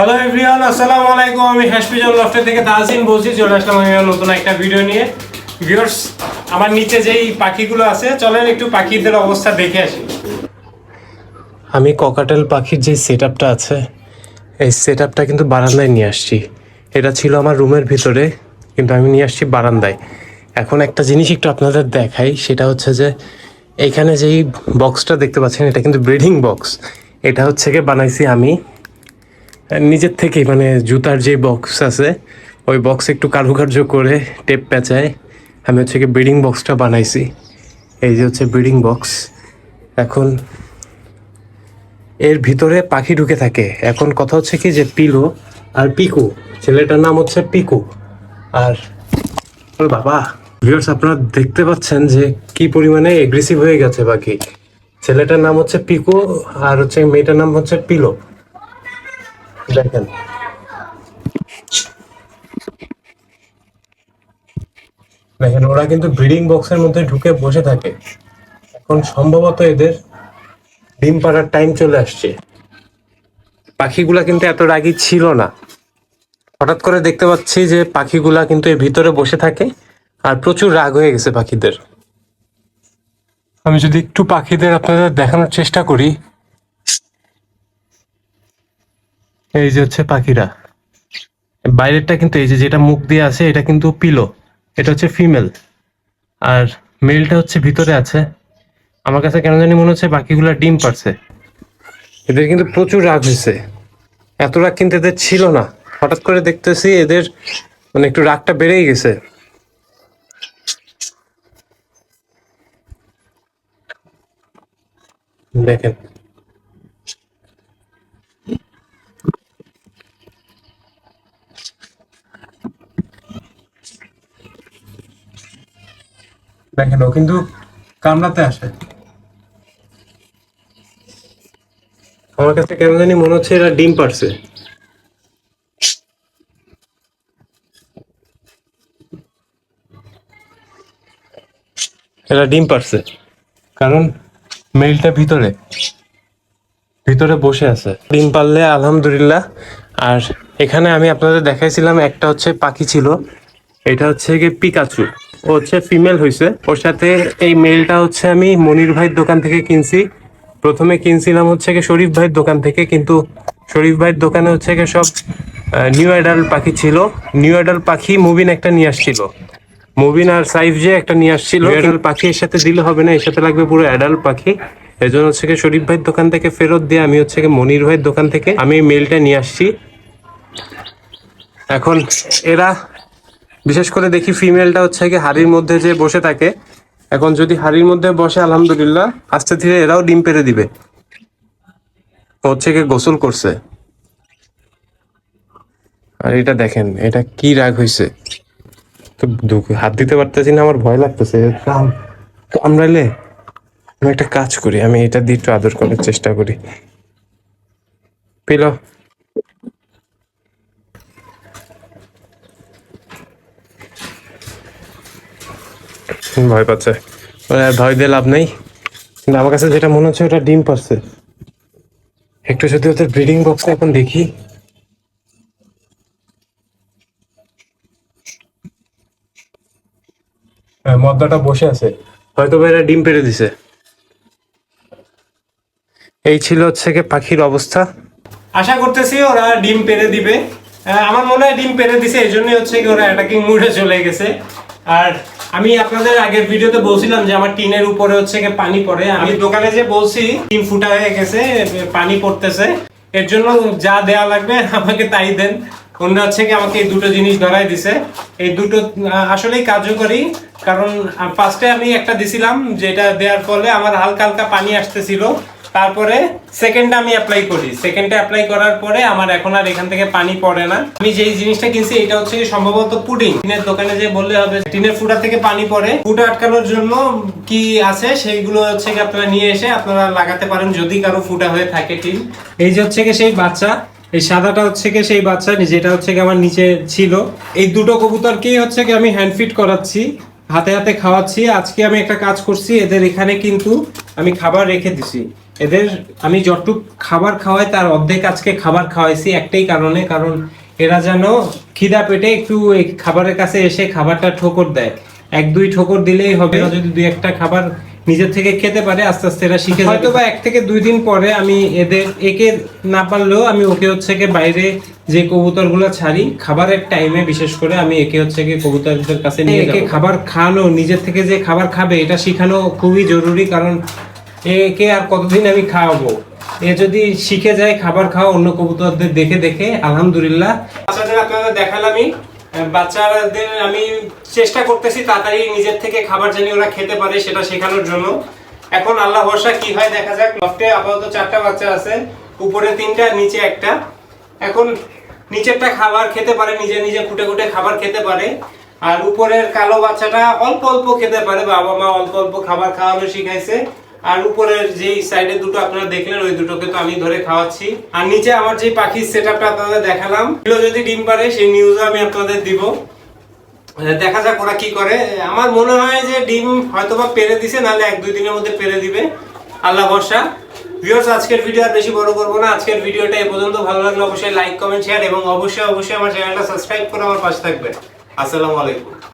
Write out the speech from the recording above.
Hello everyone আসসালামু আলাইকুম আমি হ্যাশপিজন লফটে থেকে তাজিন বলছি। চলে আসলাম আমি নতুন একটা ভিডিও নিয়ে। ভিউয়ার্স আমার নিচে যেই পাখিগুলো আছে, চলেন একটু পাখিদের অবস্থা দেখে আসি। আমি ককাটেল পাখির যে সেট আছে, এই সেট কিন্তু বারান্দায় নিয়ে আসছি। এটা ছিল আমার রুমের ভিতরে, কিন্তু আমি নিয়ে আসছি বারান্দায়। এখন একটা জিনিস একটু আপনাদের দেখাই, সেটা হচ্ছে যে এখানে যেই বক্সটা দেখতে পাচ্ছেন, এটা কিন্তু ব্রিডিং বক্স এটা হচ্ছে গিয়ে বানাইছি আমি নিজের থেকেই মানে জুতার যে বক্স আছে, ওই বক্স একটু কারুকার্য করে টেপ পেঁচায়, আমি হচ্ছে কি ব্রিডিং বক্সটা বানাইছি। এই যে হচ্ছে ব্রিডিং বক্স এখন এর ভিতরে পাখি ঢুকে থাকে। এখন কথা হচ্ছে কি যে পিলো আর পিকু, ছেলেটার নাম হচ্ছে পিকু। আর বাবা ভিউয়ার্স আপনারা দেখতে পাচ্ছেন যে কি পরিমাণে এগ্রেসিভ হয়ে গেছে পাখি। ছেলেটার নাম হচ্ছে পিকু আর হচ্ছে মেয়েটার নাম হচ্ছে পিলো। দেখেন দেখেন, ওরা কিন্তু ব্রিডিং বক্সের মধ্যে ঢুকে বসে থাকে। এখন সম্ভবত এদের ডিম পাড়ার টাইম চলে আসছে। পাখিগুলা কিন্তু এত রাগী ছিল না। হঠাৎ করে দেখতে পাচ্ছি যে পাখিগুলা কিন্তু এর ভিতরে বসে থাকে আর প্রচুর রাগ হয়ে গেছে পাখিদের। আমি যদি একটু পাখিদের আপনাদের দেখানোর চেষ্টা করি এই যে হচ্ছে পাখিরা। বাইরেরটা কিন্তু এই যে যেটা মুখ দিয়ে আছে এটা কিন্তু পিলো, এটা হচ্ছে ফিমেল। আর মেলটা হচ্ছে ভিতরে আছে। আমার কাছে কেন জানি মনে হচ্ছে বাকিগুলা ডিম পারছে। এদের কিন্তু প্রচুর রাগ হয়েছে। এত রাগ কিন্তু এদের ছিল না। হঠাৎ করে দেখতেছি এদের মানে একটু রাগটা বেড়েই গেছে। দেখেন। দেখেন ও কিন্তু কামড়াতে আসে। আমার কাছে কেন জানি মনে হচ্ছে এরা ডিম পারছে এরা ডিম পারছে কারণ মেলটা ভিতরে ভিতরে বসে আছে। ডিম পারলে আলহামদুলিল্লাহ, আর এখানে আমি আপনাদের দেখাইছিলাম একটা হচ্ছে পাখি ছিল, এটা হচ্ছে গিয়ে পিকাচু। ও হচ্ছে ফিমেল হয়েছে ওর সাথে এই মেলটা হচ্ছে আমি মনির ভাইয়ের দোকান থেকে কিনছি। প্রথমে কিনছিলাম হচ্ছে গিয়ে শরীফ ভাইয়ের দোকান থেকে কিন্তু শরীফ ভাইয়ের দোকানে হচ্ছে গিয়ে সব নিউ অ্যাডাল্ট পাখি ছিল। নিউ অ্যাডাল্ট পাখি মুবিন একটা নিয়ে আসছিল। মুবিন আর সাইফ যে একটা নিয়ে আসছিল অ্যাডাল্ট পাখি এর সাথে দিলে হবে না এর সাথে লাগবে পুরো অ্যাডাল্ট পাখি। এই জন্য হচ্ছে শরীফ ভাইয়ের দোকান থেকে ফেরত দিয়ে আমি হচ্ছে গিয়ে মনির ভাইয়ের দোকান থেকে আমি এই মেলটা নিয়ে আসছি। এখন এরা বিশেষ করে দেখি ফিমেলটা হচ্ছে কি হাড়ির মধ্যে যে বসে থাকে। এখন যদি হাড়ির মধ্যে বসে, আলহামদুলিল্লাহ, আস্তে ধীরে এরাও ডিম পেরে দিবে। হচ্ছে কি গোসল করছে। আর এটা দেখেন, এটা কি রাগ হয়েছে তো হাত দিতে পারতেছি না, আমার ভয় লাগতেছে। কাম- কামড়াইলে আমি একটা কাজ করি, আমি এটা দিয়ে একটু আদর করার চেষ্টা করি। পেল। ভয় পাচ্ছে। আর ভয় দিয়ে লাভ নেই। কিন্তু আমার কাছে যেটা মনে হচ্ছে, ওটা ডিম পারছে। একটু যদি ওদের ব্রিডিং বক্সটা এখন দেখি। হ্যাঁ মদ্দাটা বসে আছে। হয়তো এরা ডিম পেড়ে দিছে। এই ছিল হচ্ছে গিয়ে পাখির অবস্থা। আশা করতেছি ওরা ডিম পেড়ে দিবে। আমার মনে হয় ডিম পেড়ে দিছে, এই জন্যই হচ্ছে কি ওরা অ্যাটাকিং মুডে চলে গেছে। আর আমি আপনাদের আগের ভিডিওতে বলছিলাম যে আমার টিনের উপরে হচ্ছে পানি পড়ে। আমি দোকানে যে বলছি, টিন ফুটা হয়ে গেছে, পানি পড়তেছে। এর জন্য যা দেয়া লাগবে, আমাকে তাই দেন। ওনারা হচ্ছে কি আমাকে এই দুটো জিনিস ধরাই দিছে। এই দুটো আসলেই কার্যকরী, কারণ ফার্স্টে আমি একটা দিছিলাম, যেটা দেওয়ার ফলে আমার হালকা হালকা পানি আসতেছিল। তারপরে সেকেন্ডে আমি অ্যাপ্লাই করি। সেকেন্ডে অ্যাপ্লাই করার পরে আমার এখন আর এখান থেকে পানি পড়ে না। আমি যেই জিনিসটা কিনছি, এটা হচ্ছে সম্ভবত পুডিং। টিনের দোকানে যে বললে হবে, টিনের ফুটা থেকে পানি পড়ে। ফুটা আটকানোর জন্য কি আছে, সেইগুলো হচ্ছে আপনারা নিয়ে এসে আপনারা লাগাতে পারেন যদি কারও ফুটা হয়ে থাকে টিন। এই যে হচ্ছে সেই বাচ্চা, এই সাদাটা হচ্ছে কি সেই বাচ্চা, যেটা হচ্ছে কি আমার নিচে ছিল। এই দুটো কবুতরকেই হচ্ছে কি আমি হ্যান্ড ফিট করাচ্ছি, হাতে হাতে খাওয়াচ্ছি। আজকে আমি একটা কাজ করছি, এদের এখানে কিন্তু আমি খাবার রেখে দিছি। এদের আমি যতটুক খাবার খাওয়াই তার অর্ধেক আজকে খাবার খাওয়াইছি একটাই কারণে কারণ এরা যেন খিদা পেটে একটু খাবারের কাছে এসে খাবারটা ঠোকর দেয়। এক দুই ঠোকর দিলেই হবে এরা যদি দুই একটা খাবার নিজের থেকে খেতে পারে আস্তে আস্তে এরা শিখে হয়তো বা এক থেকে দুই দিন পরে আমি এদের একে না পারলেও আমি ওকে হচ্ছে কি বাইরে যে কবুতরগুলো ছাড়ি খাবারের টাইমে বিশেষ করে আমি একে হচ্ছে কি কবুতরদের কাছে নিয়ে একে খাবার খাওয়ানো নিজের থেকে যে খাবার খাবে এটা শেখানো খুবই জরুরি কারণ একে আর কতদিন আমি খাওয়াবো? এ যদি শিখে যায় খাবার খাওয়া অন্য কবুতরদের দেখে দেখে আলহামদুলিল্লাহ। বাচ্চাদের আপনাদের দেখালামই। আহ, বাচ্চাদের আমি চেষ্টা করতেছি তাড়াতাড়ি নিজের থেকে খাবার জানি ওরা খেতে পারে সেটা শেখানোর জন্য। এখন আল্লাহ ভরসা কি হয় দেখা যাক। লফটে আপাতত চারটা বাচ্চা আছে উপরে তিনটা নিচে একটা। এখন নিচেরটা খাবার খেতে পারে নিজে নিজে খুঁটে খুঁটে খাবার খেতে পারে। আর উপরের কালো বাচ্চাটা অল্প অল্প খেতে পারে বাবা মা অল্প অল্প খাবার খাওয়ানো শিখাইছে। আর উপরের যেই সাইডে দুটো আপনারা দেখলেন, ওই দুটোকে তো আমি ধরে খাওয়াচ্ছি। আর নিচে আমার যে পাখির সেট আপটা আপনাদের দেখালাম, এগুলো যদি ডিম পারে সেই নিউজও আমি আপনাদের দিব। দেখা যাক ওরা কি করে। আমার মনে হয় যে ডিম হয়তোবা পেরে দিছে, নাহলে এক দুই দিনের মধ্যে পেরে দিবে। আল্লাহ ভরসা। ভিউয়ার্স আজকের ভিডিও আর বেশি বড় করব না। আজকের ভিডিওটা এ পর্যন্ত ভালো লাগলে অবশ্যই লাইক কমেন্ট শেয়ার এবং অবশ্যই অবশ্যই আমার চ্যানেলটা সাবস্ক্রাইব করে আমার পাশে থাকবেন। আসসালামু আলাইকুম।